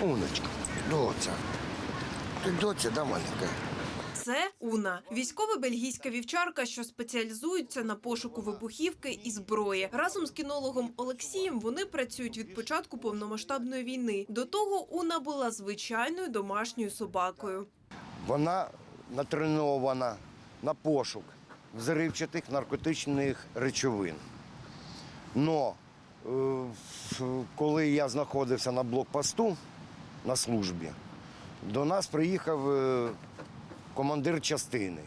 Уночка, доця. Ти доця, да, маленька? Це Уна, військова бельгійська вівчарка, що спеціалізується на пошуку вибухівки і зброї. Разом з кінологом Олексієм вони працюють від початку повномасштабної війни. До того Уна була звичайною домашньою собакою. Вона натренована на пошук взривчатих наркотичних речовин. Но е, коли я знаходився на блокпосту на службі, до нас приїхав е, командир частини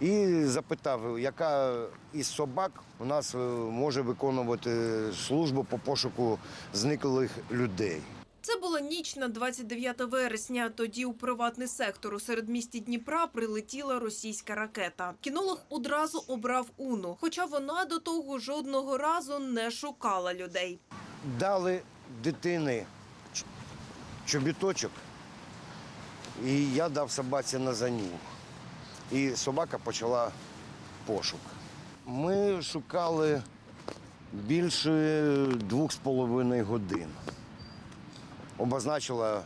і запитав, яка із собак у нас е, може виконувати службу по пошуку зниклих людей. Це була ніч на 29 вересня. Тоді у приватний сектор у середмісті Дніпра прилетіла російська ракета. Кінолог одразу обрав Уну, хоча вона до того жодного разу не шукала людей. дали дитини чобіточок, і я дав собаці на занюх. І собака почала пошук. Ми шукали більше двох з половиною годин. Обозначила,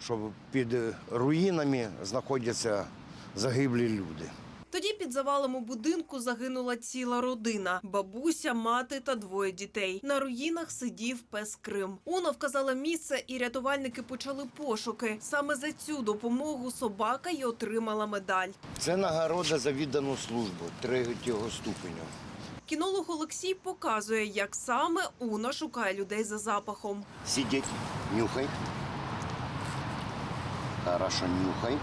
що під руїнами знаходяться загиблі люди. Тоді під завалом у будинку загинула ціла родина: бабуся, мати та двоє дітей. На руїнах сидів пес Крим. Уна вказала місце, і рятувальники почали пошуки. Саме за цю допомогу собака й отримала медаль. Це нагорода за віддану службу третього ступеню. Кінолог Олексій показує, як саме Уна шукає людей за запахом. Сидеть, нюхай. Хорошо, нюхай.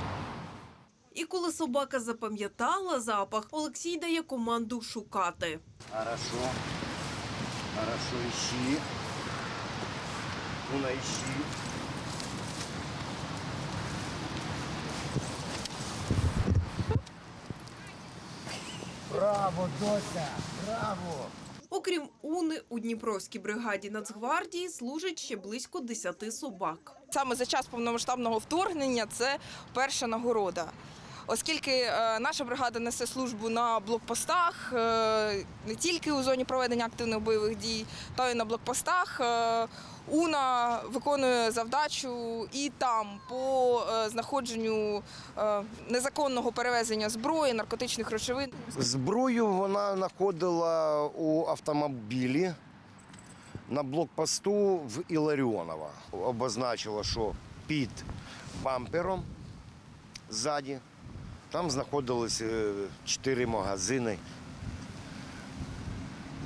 І коли собака запам'ятала запах, Олексій дає команду шукати. Хорошо. Хорошо, ищи. Ну, ищи. Браво, дося, браво! Окрім Уни, у Дніпровській бригаді Нацгвардії служить ще близько 10 собак. Саме за час повномасштабного вторгнення це перша нагорода. Оскільки е, наша бригада несе службу на блокпостах, е, не тільки у зоні проведення активних бойових дій, та й на блокпостах. е, Уна виконує завдачу і там по знаходженню незаконного перевезення зброї, наркотичних речовин. Зброю вона знаходила у автомобілі на блокпосту в Іларіонова. Обозначила, що під бампером ззаді там знаходилися е, чотири магазини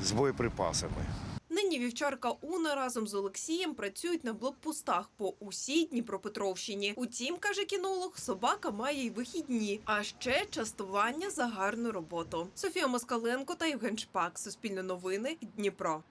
з боєприпасами. Нині вівчарка Уна разом з Олексієм працюють на блокпостах по усій Дніпропетровщині. Утім, каже кінолог, собака має й вихідні, а ще частування за гарну роботу. Софія Москаленко та Євген Шпак. Суспільне новини. Дніпро.